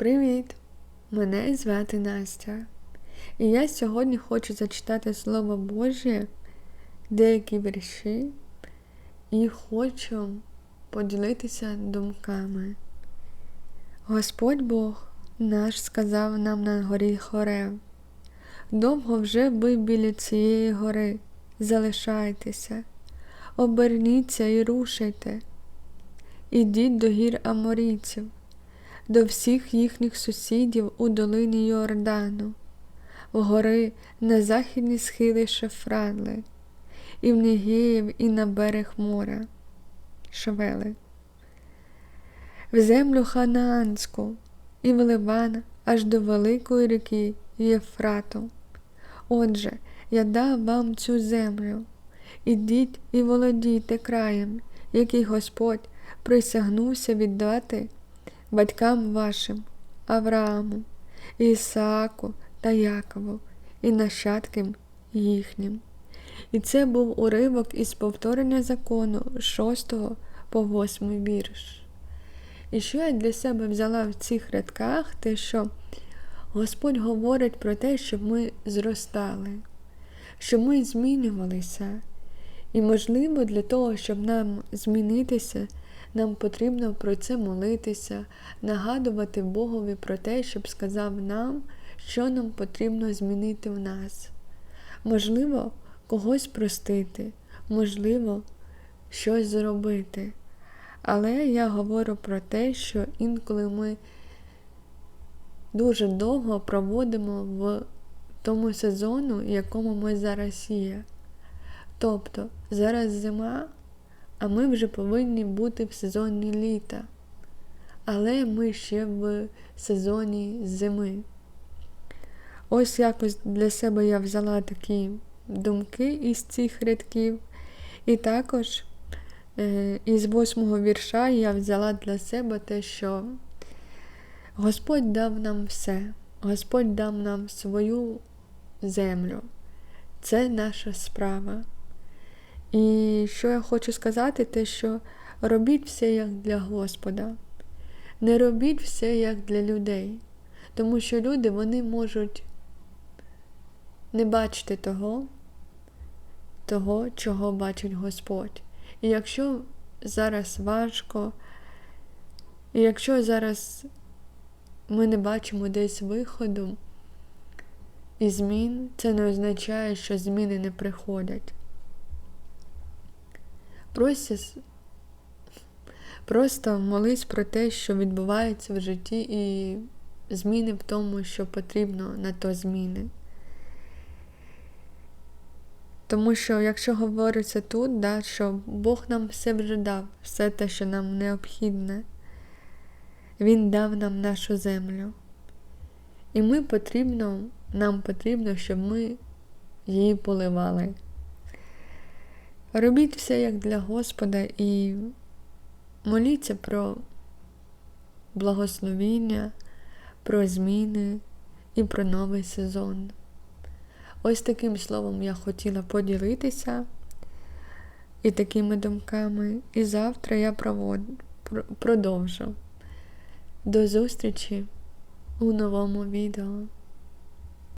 Привіт! Мене звати Настя. І я сьогодні хочу зачитати Слово Боже, деякі вірші, і хочу поділитися думками. Господь Бог наш сказав нам на горі Хорев. Довго вже ви біля цієї гори, залишайтеся, оберніться і рушайте, ідіть до гір Аморійців до всіх їхніх сусідів у долині Йордану, вгори на західні схили Шефранли, і в Нігеїв, і на берег моря, Шавели, в землю Ханаанську, і в Ливан аж до великої ріки Єфрату. Отже, я дав вам цю землю. Ідіть і володійте краєм, який Господь присягнувся віддати батькам вашим, Аврааму, Ісааку та Якову і нащадкам їхнім. І це був уривок із повторення закону 6 по 8 вірш. І що я для себе взяла в цих рядках, те, що Господь говорить про те, щоб ми зростали, щоб ми змінювалися. І, можливо, для того, щоб нам змінитися, нам потрібно про це молитися, нагадувати Богові про те, щоб сказав нам, що нам потрібно змінити в нас. Можливо, когось простити, можливо, щось зробити. Але я говорю про те, що інколи ми дуже довго проводимо в тому сезону, якому ми зараз є. Тобто зараз зима, а ми вже повинні бути в сезоні літа. Але ми ще в сезоні зими. Ось якось для себе я взяла такі думки із цих рядків. І також е, із восьмого вірша я взяла для себе те, що Господь дав нам все, Господь дав нам свою землю. Це наша справа. І що я хочу сказати, те, що робіть все як для Господа. Не робіть все як для людей. Тому що люди вони можуть не бачити того, того, чого бачить Господь. І якщо зараз важко, і якщо зараз ми не бачимо десь виходу і змін, це не означає, що зміни не приходять. Просто, просто молись про те, що відбувається в житті, і зміни в тому, що потрібно на то зміни. Тому що, якщо говориться тут, да, що Бог нам все вже дав, все те, що нам необхідне, Він дав нам нашу землю. І ми потрібно, нам потрібно, щоб ми її поливали. Робіть все як для Господа і моліться про благословіння, про зміни і про новий сезон. Ось таким словом я хотіла поділитися і такими думками. І завтра я провод... продовжу. До зустрічі у новому відео.